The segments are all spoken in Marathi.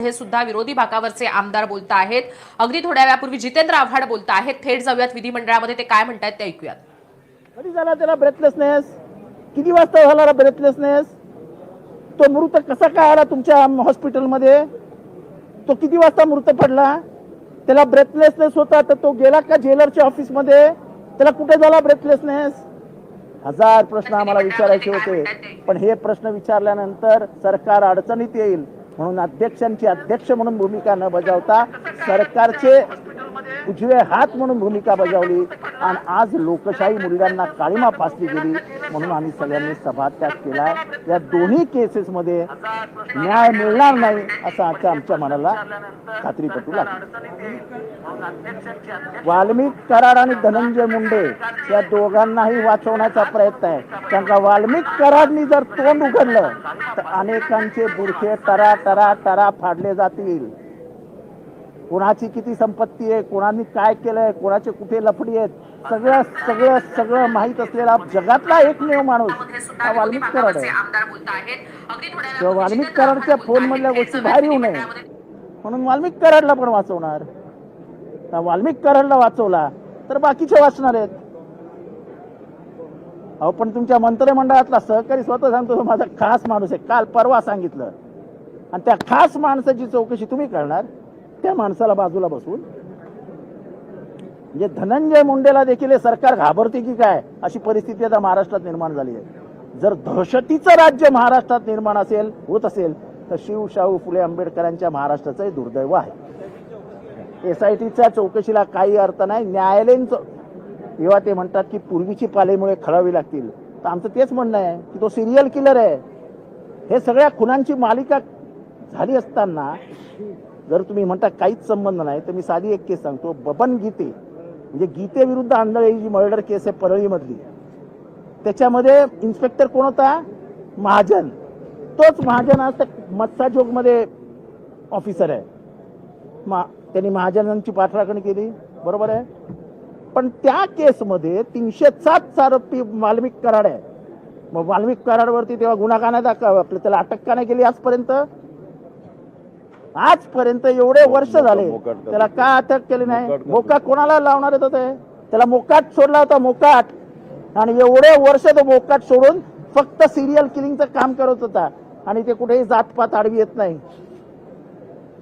हे सुद्धा विरोधी भागावरचे आमदार बोलत आहेत. अगदी थोड्या वेळापूर्वी जितेंद्र आव्हाड बोलत आहेत. थेट जाऊयात विधिमंडळामध्ये ते काय म्हणतात ते ऐकूयात. कधी झाला त्याला ब्रेथलेसनेस किती वाजता झाला ब्रेथलेसनेस तो मृत कसा काय आला तुमच्या हॉस्पिटलमध्ये तो किती वाजता मृत पडला? त्याला ब्रेथलेसनेस होता तर तो गेला का जेलरच्या ऑफिसमध्ये त्याला कुठे झाला ब्रेथलेसनेस हजार प्रश्न आम्हाला विचारायचे होते. पण हे प्रश्न विचारल्यानंतर सरकार अडचणीत येईल. म्हणून अध्यक्षांची अध्यक्ष म्हणून भूमिका न बजावता सरकारचे उजवे हात म्हणून भूमिका बजावली. आणि आज लोकशाही मूल्यांना काळीमा फासली गेली म्हणून आम्ही सगळ्यांनी सभात्याग केलाय या दोन्ही केसेसमध्ये न्याय मिळणार नाही असं आजच्या आमच्या मनाला खात्री पटू लागली. वाल्मिक कराड आणि धनंजय मुंडे या दोघांनाही वाचवण्याचा प्रयत्न आहे. त्यांना वाल्मिक कराडनी जर तोंड उघडलं तर अनेकांचे बुरखे टरा टरा टरा फाडले जातील. कोणाची किती संपत्ती आहे कोणाने काय केलंय कोणाचे कुठे लफडी आहेत सगळं सगळं सगळं माहीत असलेला जगातला एकमेव माणूस हा वाल्मिक कराड आहे. वाल्मिक कराडच्या फोन मधल्या गोष्टी बाहेर येऊ नये. म्हणून वाल्मिक कराडला पण वाचवणार. वाल्मिक कराडला वाचवला तर बाकीचे वाचणार आहेत. अहो पण तुमच्या मंत्रिमंडळातला सहकारी स्वतः सांगतो तो माझा खास माणूस आहे. काल परवा सांगितलं. आणि त्या खास माणसाची चौकशी तुम्ही करणार? त्या माणसाला बाजूला बसून म्हणजे धनंजय मुंडेला देखील हे सरकार घाबरते की काय? अशी परिस्थिती आता महाराष्ट्रात निर्माण झाली आहे. जर दहशतीचं राज्य महाराष्ट्रात निर्माण असेल होत असेल तर शिव शाहू फुले आंबेडकरांच्या महाराष्ट्राचं हे दुर्दैव आहे. एस आय टीच्या चौकशीला काही अर्थ नाही. न्यायालयीन तेव्हा ते म्हणतात की पूर्वीची पालेमुळे खळावी लागतील. तर आमचं तेच म्हणणं आहे की तो सिरियल किलर आहे. हे सगळ्या खुनांची मालिका झाली असताना जर तुम्ही म्हणता काहीच संबंध नाही तर मी साधी एक केस सांगतो. बबन गीते म्हणजे गीतेविरुद्ध आंधळे ही जी मर्डर केस आहे परळीमधली त्याच्यामध्ये इन्स्पेक्टर कोण होता? महाजन. तोच महाजन आज मत्सा मध्ये ऑफिसर आहे. मा त्यांनी महाजनांची पाठराखणी केली बरोबर आहे? पण त्या केसमध्ये तीनशे सात आरोपी वाल्मिक कराड आहे. मग वाल्मिक कराडवरती तेव्हा गुन्हा का नाही दाखवा आपलं त्याला अटक का नाही केली आजपर्यंत? आजपर्यंत एवढे वर्ष झाले? त्याला का अटक केली नाही? मोकाट कोणाला लावणार येत होते त्याला मोकाट सोडला होता मोकाट. आणि एवढे वर्ष तो मोकाट सोडून फक्त सिरियल किलिंगचं काम करत होता. आणि ते कुठेही जातपात आडवी येत नाही.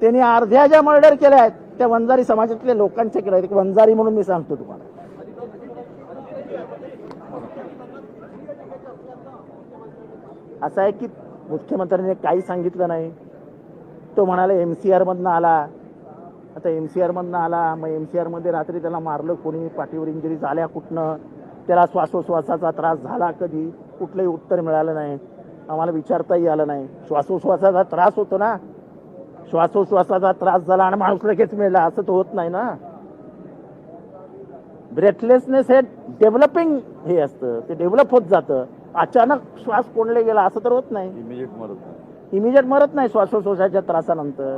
त्यांनी अर्ध्या ज्या मर्डर केल्या आहेत त्या वंजारी समाजातल्या लोकांच्या केल्या आहेत. वंजारी म्हणून मी सांगतो तुम्हाला. असं आहे की मुख्यमंत्र्यांनी काही सांगितलं नाही? तो म्हणाला एम सी आरमधनं आला. आता एम सी आरमधनं आला. मग एम सी आरमध्ये रात्री त्याला मारलं कोणी पाठीवर इंजुरी झाल्या कुठनं? त्याला श्वासोश्वासाचा त्रास झाला कधी? कुठलंही उत्तर मिळालं नाही. आम्हाला विचारताही आलं नाही. श्वासोश्वासाचा त्रास होतो ना? श्वासोश्वासाचा त्रास झाला आणि माणूस लगेच मिळला असं तर होत नाही ना? ब्रेथलेसनेस हे डेव्हलपिंग हे असतं. ते डेव्हलप होत जातं. अचानक श्वास कोंडले गेला असं तर होत नाही. इमिजिएट मरत नाही. श्वासोश्वासाच्या त्रासानंतर.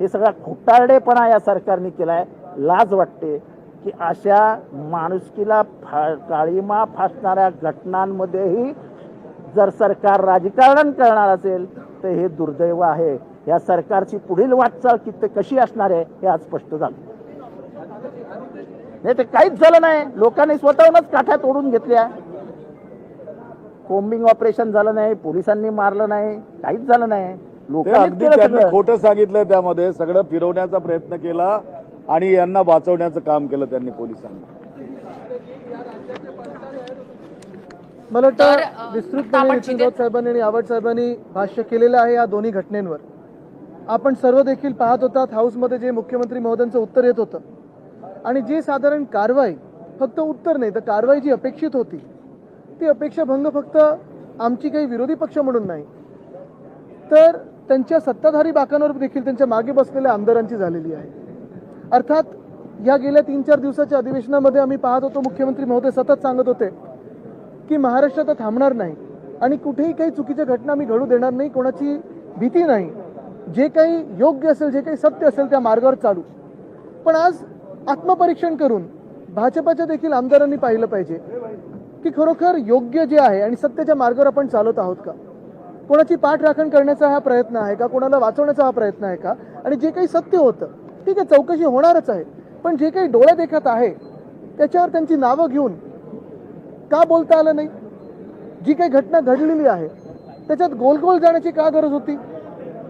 हे सगळा खोटारडेपणा या सरकारने केलाय. लाज वाटते की अशा माणुसकीला फा काळीमा फासणाऱ्या घटनांमध्येही जर सरकार राजकारण करणार असेल तर हे दुर्दैव आहे. या सरकारची पुढील वाटचाल किती कशी असणार आहे हे आज स्पष्ट झालं. नाही ते काहीच झालं नाही. लोकांनी स्वतःहूनच काठ्या तोडून घेतल्या. कोम्बिंग ऑपरेशन झालं नाही पोलिसांनी मारलं नाही काहीच झालं नाही. लोक अगदी त्यांनी खोटं सांगितलं त्यामध्ये सगळं फिरवण्याचा प्रयत्न केला आणि यांना वाचवण्याचं काम केलं त्यांनी पोलिसांनी. मला तर, वाटतं विस्तृतपणे राऊत साहेबांनी आणि आव्हाड साहेबांनी भाष्य केलेलं आहे या दोन्ही घटनेंवर. आपण सर्व देखील पाहत होतात हाऊसमध्ये जे मुख्यमंत्री महोदयांचं उत्तर येत होतं. आणि जी साधारण कारवाई फक्त उत्तर नाही तर कारवाई जी अपेक्षित होती ती अपेक्षा भंग फक्त आमची काही विरोधी पक्ष म्हणून नाही. तर त्यांच्या सत्ताधारी बाकांवर देखील त्यांच्या मागे बसलेल्या आमदारांची झालेली आहे. अर्थात या गेल्या तीन चार दिवसाच्या अधिवेशनामध्ये आम्ही पाहत होतो मुख्यमंत्री महोदय सतत सांगत होते की महाराष्ट्र आता थांबणार नाही आणि कुठेही काही चुकीच्या घटना आम्ही घडू देणार नाही कोणाची भीती नाही. जे काही योग्य असेल जे काही सत्य असेल त्या मार्गावर चालू. पण आज आत्मपरीक्षण करून भाजपाच्या देखील आमदारांनी पाहिलं पाहिजे. की खरोखर योग्य जे आहे आणि सत्याच्या मार्गावर आपण चालत आहोत का? कोणाची पाठराखण करण्याचा हा प्रयत्न आहे का? कोणाला वाचवण्याचा हा प्रयत्न आहे का? आणि जे काही सत्य होतं ठीक आहे चौकशी होणारच आहे पण जे काही डोळे देखत आहे त्याच्यावर त्यांची नावं घेऊन का बोलता आलं नाही? जी काही घटना घडलेली आहे त्याच्यात गोल गोल जाण्याची का गरज होती?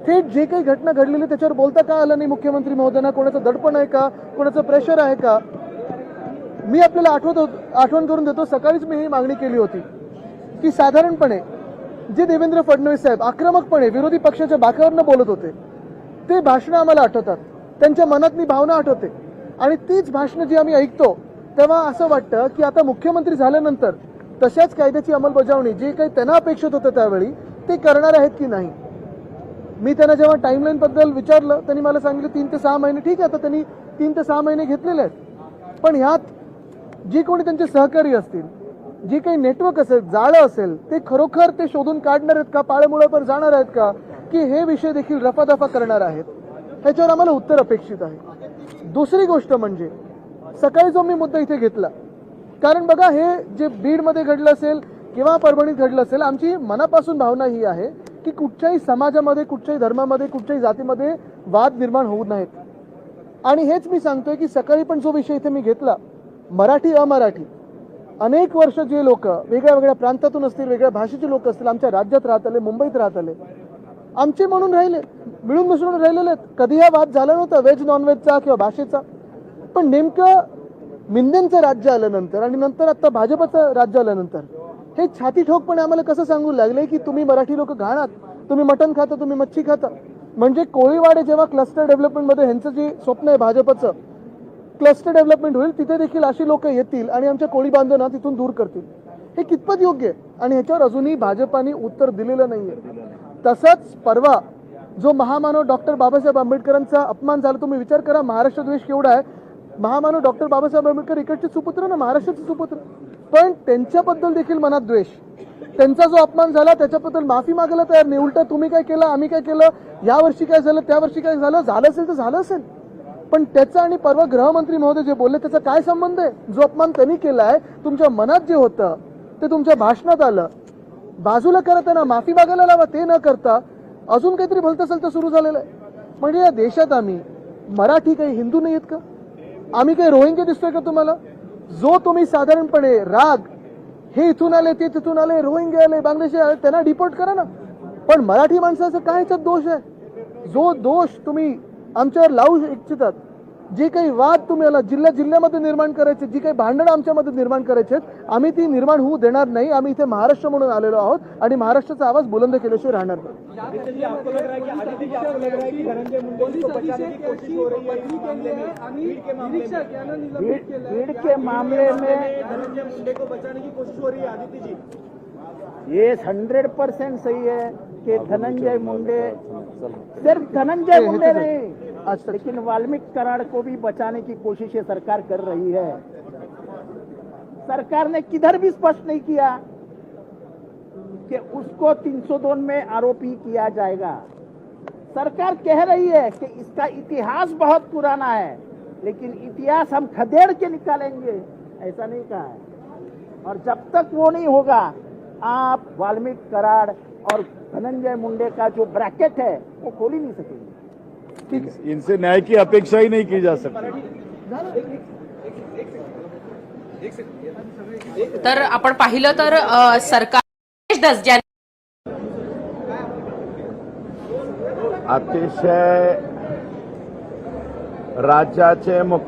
थेट जे काही घटना घडलेली त्याच्यावर बोलता का आलं नाही मुख्यमंत्री महोदयांना? कोणाचं दडपण आहे का? कोणाचं प्रेशर आहे का? मी आपल्याला आठवत आठवण करून देतो सकाळीच मी ही मागणी केली होती की साधारणपणे जे देवेंद्र फडणवीस साहेब आक्रमकपणे विरोधी पक्षाच्या बाकावरनं बोलत होते ते भाषणं आम्हाला आठवतात. त्यांच्या मनातली भावना आठवते. आणि तीच भाषणं जी आम्ही ऐकतो तेव्हा असं वाटतं की आता मुख्यमंत्री झाल्यानंतर तशाच कायद्याची अंमलबजावणी जे काही त्यांना अपेक्षित होतं त्यावेळी ते करणार आहेत की नाही? मी त्यांना जेव्हा टाईमलाईनबद्दल विचारलं त्यांनी मला सांगितलं तीन ते सहा महिने. ठीक आहे आता त्यांनी तीन ते सहा महिने घेतलेले आहेत. पण ह्यात जी कोणी त्यांचे सहकारी असतील जी काही नेटवर्क असेल जाळं असेल ते खरोखर ते शोधून काढणार आहेत का पाळमुळावर जाणार आहेत का की हे विषय देखील रफादफा करणार आहेत? ह्याच्यावर आम्हाला उत्तर अपेक्षित आहे. दुसरी गोष्ट म्हणजे सकाळी जो मी मुद्दा इथे घेतला कारण बघा हे जे बीडमध्ये घडलं असेल किंवा परभणीत घडलं असेल आमची मनापासून भावना ही आहे की कुठच्याही समाजामध्ये कुठच्याही धर्मामध्ये कुठच्याही जातीमध्ये वाद निर्माण होऊ नयेत. आणि हेच मी सांगतोय की सकाळी पण जो विषय इथे मी घेतला मराठी अमराठी. अनेक वर्ष जे लोक वेगळ्या वेगळ्या प्रांतातून असतील वेगळ्या भाषेचे लोक असतील आमच्या राज्यात राहत आले मुंबईत राहत आले आमचे म्हणून राहिले मिळून मिसळून राहिलेले आहेत. कधी हा वाद झाला नव्हता व्हेज नॉनव्हेजचा किंवा भाषेचा. पण नेमकं मिंदेंचं राज्य आल्यानंतर आणि नंतर आत्ता भाजपचं राज्य आल्यानंतर हे छाती ठोकपणे आम्हाला कसं सांगू लागले की तुम्ही मराठी लोक घाणात. तुम्ही मटण खाता तुम्ही मच्छी खाता. म्हणजे कोळीवाडे जेव्हा क्लस्टर डेव्हलपमेंटमध्ये ह्यांचं जे स्वप्न आहे भाजपचं क्लस्टर डेव्हलपमेंट होईल तिथे देखील अशी लोक येतील आणि आमच्या कोळी बांधवांना तिथून दूर करतील. हे कितपत योग्य आहे? आणि ह्याच्यावर अजूनही भाजपाने उत्तर दिलेलं नाहीये. तसंच परवा जो महामानव डॉक्टर बाबासाहेब आंबेडकरांचा अपमान झाला तुम्ही विचार करा महाराष्ट्र द्वेष केवढा आहे. महामानव डॉक्टर बाबासाहेब आंबेडकर इकडचे सुपुत्र ना महाराष्ट्राचे सुपुत्र. पण त्यांच्याबद्दल देखील मनात द्वेष. त्यांचा जो अपमान झाला त्याच्याबद्दल माफी मागायला तयार नाही. उलट तुम्ही काय केलं आम्ही काय केलं? या वर्षी काय झालं त्या वर्षी काय झालं? झालं असेल तर झालं असेल. पण त्याचा आणि परवा गृहमंत्री महोदय जे बोलले त्याचा काय संबंध आहे? जो अपमान त्यांनी केलाय तुमच्या मनात जे होतं ते तुमच्या भाषणात आलं. बाजूला करत त्यांना माफी मागायला लावा ते न करता. अजून काहीतरी भलतं सलतं सुरू झालेलं आहे. म्हणजे या देशात आम्ही मराठी काही हिंदू नाही आहेत का? आम्ही काही रोहिंग्या दिसतोय का तुम्हाला? जो तुम्ही साधारणपणे राग हे इथून आले ते तिथून आले रोहिंगे आले बांगलादेशी आले त्यांना डिपोर्ट करा ना. पण मराठी माणसाचं काय ह्याच्यात दोष आहे? जो दोष तुम्ही आमच्यावर लावू इच्छितात. जे काही वाद तुम्ही याला जिल्ह्या जिल्ह्यामध्ये निर्माण करायचे जी काही भांडणं आमच्यामध्ये निर्माण करायचे आहेत आम्ही ती निर्माण होऊ देणार नाही. आम्ही इथे महाराष्ट्र म्हणून आलेलो आहोत आणि महाराष्ट्राचा आवाज बुलंद केल्याशिवाय राहणार नाही. भीड़ भीड़ के मामले में ये हंड्रेड परसेंट सही है। कि धनंजय मुंडे सिर्फ़ धनंजय मुंडे नहीं लेकिन वाल्मीकि कराड़ को भी बचाने की कोशिश ये सरकार कर रही है। सरकार ने किधर भी स्पष्ट नहीं किया कि उसको 302 में आरोपी किया जाएगा। सरकार कह रही है कि इसका इतिहास बहुत पुराना है लेकिन इतिहास हम खदेड़ के निकालेंगे ऐसा नहीं कहा है। और जब तक वो नहीं होगा आप वाल्मीकि कराड़ और धनंजय मुंडे का जो ब्रैकेट है वो खोल ही नहीं सकेंगे। इनसे न्याय की अपेक्षा ही नहीं की जा सकती। तर आपण पाहिलं तर सरकार अतिशय राज्याचे मुख्य